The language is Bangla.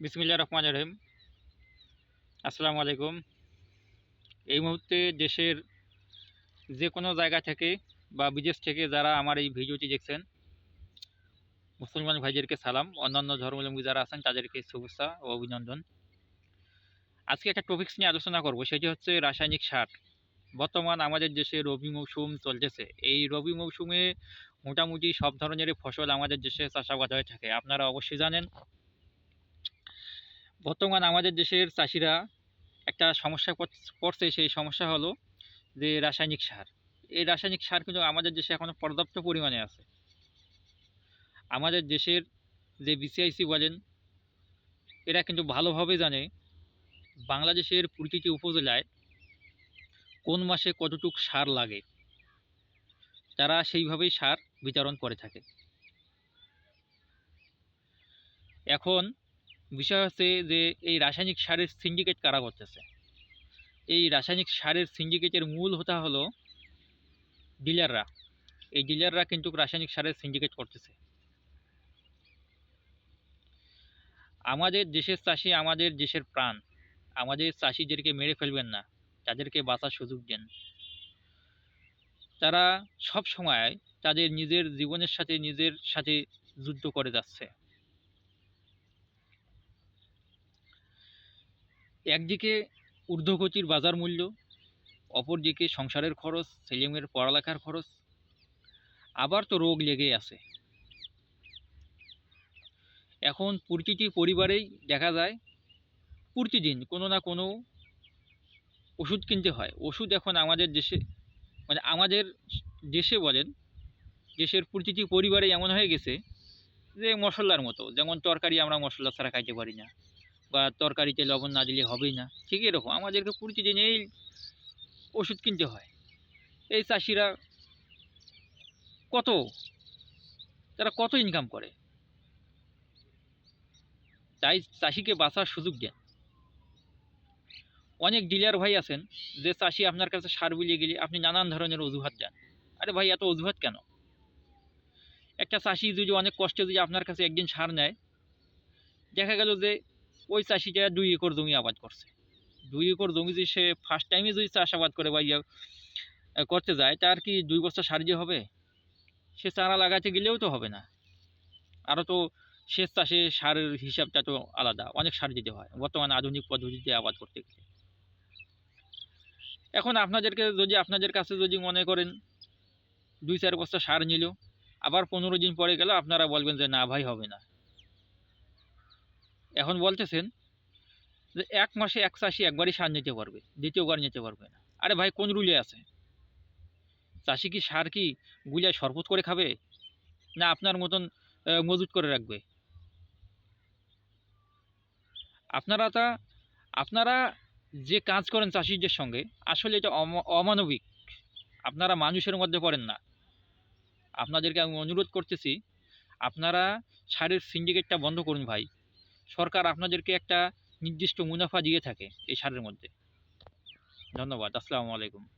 বিসমিল্লা রহমান রহিম। আসসালামু আলাইকুম। এই মুহূর্তে দেশের যে কোনো জায়গা থেকে বা বিদেশ থেকে যারা আমার এই ভিডিওটি দেখছেন, মুসলমান ভাইদেরকে সালাম, অন্যান্য ধর্মাবলম্বী যারা আছেন তাদেরকে শুভেচ্ছা ও অভিনন্দন। আজকে একটা টপিক্স নিয়ে আলোচনা করব, সেটি হচ্ছে রাসায়নিক সার। বর্তমান আমাদের দেশে রবি মৌসুম চলতেছে। এই রবি মৌসুমে মোটামুটি সব ধরনের ফসল আমাদের দেশে চাষাবাদ হয়ে থাকে। আপনারা অবশ্যই জানেন বর্তমান আমাদের দেশের চাষিরা একটা সমস্যা পড়ছে, সেই সমস্যা হলো যে রাসায়নিক সার। এই রাসায়নিক সার কিন্তু আমাদের দেশে এখনও পর্যাপ্ত পরিমাণে আছে। আমাদের দেশের যে বিসিআইসি বলেন, এরা কিন্তু ভালোভাবে জানে বাংলাদেশের প্রতিটি উপজেলায় কোন মাসে কতটুক সার লাগে। তারা সেইভাবেই সার বিতরণ করে থাকে। এখন বিষয় হচ্ছে যে, এই রাসায়নিক সারের সিন্ডিকেট কারা করতেছে? এই রাসায়নিক সারের সিন্ডিকেটের মূল হতা হলো ডিলাররা। এই ডিলাররা কিন্তু রাসায়নিক সারের সিন্ডিকেট করতেছে। আমাদের দেশের চাষি আমাদের দেশের প্রাণ। আমাদের চাষিদেরকে মেরে ফেলবেন না, তাদেরকে বাঁচার সুযোগ দেন। তারা সব সময় তাদের নিজের জীবনের সাথে, নিজের সাথে যুদ্ধ করে যাচ্ছে। একদিকে ঊর্ধ্বগতির বাজার মূল্য, অপরদিকে সংসারের খরচ, ছেলেমেয়ের পড়ালেখার খরচ, আবার তো রোগ লেগে আছে। এখন প্রতিটি পরিবারেই দেখা যায়, প্রতিদিন কোনো না কোনো ওষুধ কিনতে হয়। ওষুধ এখন আমাদের দেশে মানে আমাদের দেশে বলেন, দেশের প্রতিটি পরিবারে এমন হয়ে গেছে যে মশলার মতো, যেমন তরকারি আমরা মশলা ছাড়া খাইতে পারি না। বা তরকারিতে লবণ না দিলে হবেই না। ঠিক এরকম। আমাদেরকে প্রতিদিন এই ওষুধ কিনতে হয়। এই চাষিরা কত? তারা কত ইনকাম করে? তাই চাষিকে বাঁচার সুযোগ দেন। অনেক ডিলার ভাই আছেন, যে চাষি আপনার কাছে সার বিলিয়ে গেলে আপনি নানান ধরনের অজুহাত দেন। আরে ভাই, এত অজুহাত কেন? একটা চাষি যদি অনেক কষ্টে যদি আপনার কাছে একদিন সার নেয়, দেখা গেল যে ওই চাষিটা দুই একর জমি আবাদ করছে। দুই একর জমি যদি সে ফার্স্ট টাইমে যদি চাষাবাদ করে বা ইয়া করতে যায়, তার কি দুই বছর সার দিয়ে হবে? সে চারা লাগাতে গেলেও তো হবে না। আরও তো সেচ চাষে সারের হিসাবটা তো আলাদা, অনেক সার দিতে হয়। বর্তমানে আধুনিক পদ্ধতিতে আবাদ করতে গেলে। এখন আপনাদেরকে যদি আপনাদের কাছে যদি মনে করেন, দুই চার বস্তা সার নিল, আবার পনেরো দিন পরে গেলে, আপনারা বলবেন যে না ভাই, হবে না। এখন বলতেছেন যে এক মাসে এক চাষি একবারই সার নিতে পারবে, দ্বিতীয়বার নিতে পারবে না। আরে ভাই, কোন রুলে আছে? চাষি কি সার কি গুলিয়ায় শরবত করে খাবে? না আপনার মতন মজুত করে রাখবে? আপনারা তা, আপনারা যে কাজ করেন চাষিদের সঙ্গে, আসলে এটা অমানবিক। আপনারা মানুষের মধ্যে পড়েন না। আপনাদেরকে আমি অনুরোধ করতেছি, আপনারা সারের সিন্ডিকেটটা বন্ধ করুন ভাই। সরকার আপনাদেরকে একটা নির্দিষ্ট মুনাফা দিয়ে থাকে এই সারের মধ্যে। ধন্যবাদ আসসালামু আলাইকুম।